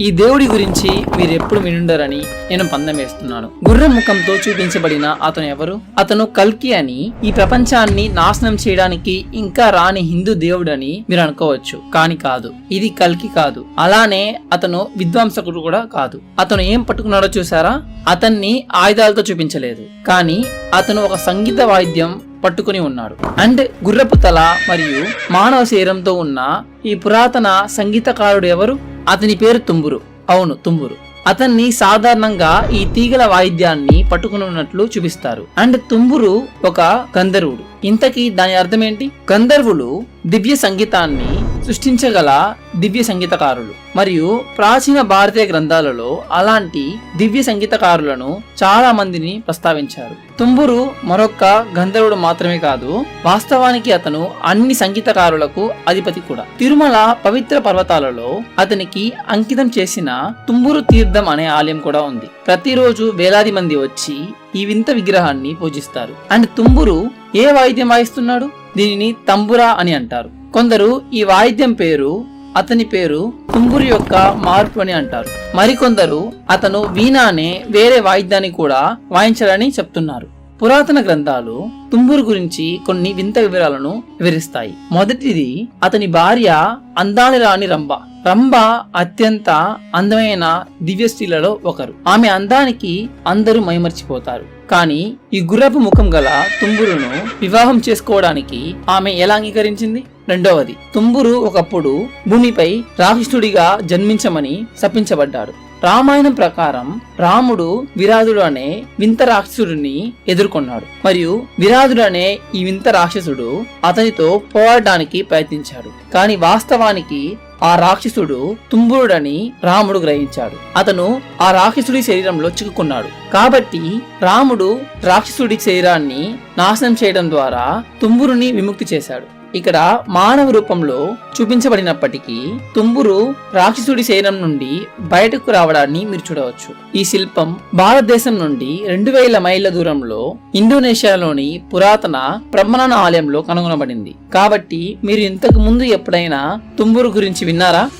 ఈ దేవుడి గురించి మీరు ఎప్పుడు వినుండరని నేను పందం వేస్తున్నాను గుర్రం ముఖంతో చూపించబడిన అతను ఎవరు? అతను కల్కి అని ఈ ప్రపంచాన్ని నాశనం చేయడానికి ఇంకా రాని హిందూ దేవుడని మీరు అనుకోవచ్చు. కాని కాదు ఇది కల్కి కాదు. అలానే అతను విద్వాంసకుడు కూడా కాదు. అతను ఏం పట్టుకున్నాడో చూసారా అతన్ని ఆయుధాలతో చూపించలేదు. కానీ అతను ఒక సంగీత వాయిద్యం పట్టుకుని ఉన్నాడు. అండ్ గుర్రపు తల మరియు మానవ శరీరంతో ఉన్న ఈ పురాతన సంగీతకారుడు ఎవరు? అతని పేరు తుంబురు. అవును తుంబురు. అతన్ని సాధారణంగా ఈ తీగల వాయిద్యాన్ని పట్టుకుని ఉన్నట్లు చూపిస్తారు. అండ్ తుంబురు ఒక గంధర్వుడు. ఇంతకీ దాని అర్థం ఏంటి గంధర్వులు దివ్య సంగీతాన్ని సృష్టించగల దివ్య సంగీతకారులు. మరియు ప్రాచీన భారతీయ గ్రంథాలలో అలాంటి దివ్య సంగీతకారులను చాలా మందిని ప్రస్తావించారు. తుంబురు మరొక్క గంధర్వుడు మాత్రమే కాదు వాస్తవానికి అతను అన్ని సంగీతకారులకు అధిపతి కూడా. తిరుమల పవిత్ర పర్వతాలలో అతనికి అంకితం చేసిన తుంబురు తీర్థం అనే ఆలయం కూడా ఉంది. ప్రతిరోజు వేలాది మంది వచ్చి ఈ వింత విగ్రహాన్ని పూజిస్తారు. అండ్ తుంబురు ఏ వాయిద్యం వాయిస్తున్నాడు? దీనిని తంబురా అని అంటారు. కొందరు ఈ వాయిద్యం పేరు అతని పేరు తుంబురు యొక్క మార్పు అని అంటారు. మరికొందరు అతను వీణ అనే వేరే వాయిద్యాన్ని కూడా వాయించాలని చెప్తున్నారు. పురాతన గ్రంథాలు తుంబురు గురించి కొన్ని వింత వివరాలను వివరిస్తాయి. మొదటిది అతని భార్య అందాలి రాణి రంభ. రంభ అత్యంత అందమైన దివ్య స్త్రీలలో ఒకరు. ఆమె అందానికి అందరూ మైమర్చిపోతారు. కానీ ఈ గుర్రపు ముఖం గల తుంబురును వివాహం చేసుకోవడానికి ఆమె ఎలా అంగీకరించింది? రెండవది తుంబురు ఒకప్పుడు భూమిపై రాక్షసుడిగా జన్మించమని శపించబడ్డాడు. రామాయణం ప్రకారం రాముడు విరాధుడు అనే వింత రాక్షసుడిని ఎదుర్కొన్నాడు. మరియు విరాధుడు అనే ఈ వింత రాక్షసుడు అతనితో పోరాడడానికి ప్రయత్నించాడు. కానీ వాస్తవానికి ఆ రాక్షసుడు తుంబురుడని రాముడు గ్రహించాడు. అతను ఆ రాక్షసుడి శరీరంలో చిక్కుకున్నాడు. కాబట్టి రాముడు రాక్షసుడి శరీరాన్ని నాశనం చేయడం ద్వారా తుంబురుని విముక్తి చేశాడు. ఇక్కడ మానవ రూపంలో చూపించబడినప్పటికీ తుంబురు రాక్షసుడి శరీరం నుండి బయటకు రావడాన్ని మీరు చూడవచ్చు. ఈ శిల్పం భారతదేశం నుండి రెండు వేల మైళ్ళ దూరంలో ఇండోనేషియాలోని పురాతన బ్రహ్మనాన ఆలయంలో కనుగొనబడింది. కాబట్టి మీరు ఇంతకు ముందు ఎప్పుడైనా తుంబురు గురించి విన్నారా?